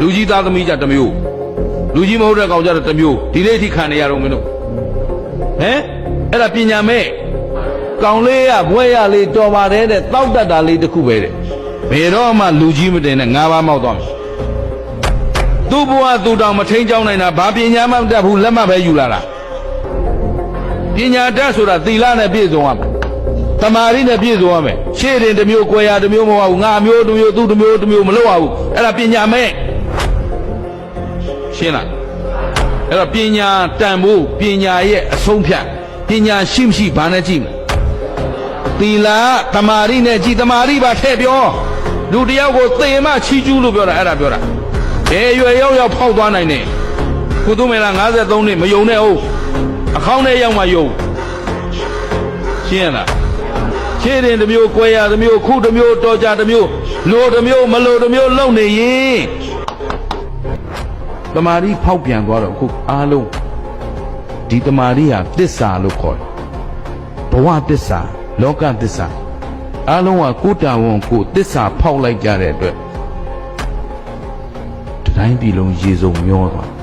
လူကြီးသားသမီးကြတစ်မျိုးလူကြီးမဟုတ်တဲ့ကောင်ကြတော့တစ်မျိုးဒီနေ့အထိခံနေရတော့မင်းတို့ဟမ်အဲ့ဒါပညာမဲ့ကောင်လေးကဘွဲရလေးတော်ပါတယ်တဲ့တောက်တတ်တာလေးတစ်ခုပဲတဲ့ဘယ်တော့မှလူကြီးမတင်နဲ့ငါးပါးမောက်သွားမယ်သူ့ဘဝသူ့တောင်မထိန်ကြောင်းနိုင်တာဘာပညာမှမတတ်ဘူးလက်မှတ်ပဲယူလာတာပညာတတ်ဆိုတာသီလနဲ့ပြည့်စုံရမယ်တမာရီနဲ့ပြည့်စုံရမယ်ရှေ့တင်တစ်မျိုး၊ကိုယ်ရာတစ်မျိုးမဟုတ်ဘူးငါမျိုးတစ်မျိုးသူ့တစ်မျိုးတစ်မျိုးမလုပ်ရဘူးအဲ့ဒါပညာမဲ့ ရှင်းလားအဲ့တော့ပညာတန်ဖို့ပညာရဲ့အဆုံးဖြတ်ပညာရှိမရှိဘာနဲ့ကြည့်မလဲသီလတမာရီနဲ့ကြည်တမာရီပါထည့်ပြောလူတစ်ယောက်ကိုသေမချီးကျူးလို့ပြောတာအဲ့ဒါပြောတာဘယ်ရွယ်ရောက်ရောက်ဖောက်သွားနိုင်နေကုသမေလာ53နှစ်မယုံနဲ့ဟုတ်အခေါင်းထဲရောက်မှယုံရှင်းရလားခြေတင်တစ်မျိုး၊ကွဲရတစ်မျိုးခုတစ်မျိုးတော်ကြတစ်မျိုးလိုတစ်မျိုးမလိုတစ်မျိုးလုံနေရင် တမာရီဖောက်ပြန်သွားတော့အခုအားလုံးဒီတမာရီဟာတစ္ဆာလို့ခေါ်တယ်ဘဝတစ္ဆာလောကတစ္ဆာအားလုံးကကိုယ်တာဝန်ကိုယ်တစ္ဆာဖောက်လိုက်ကြတဲ့အတွက်တတိုင်းပြည်လုံးရေစုံမျောသွား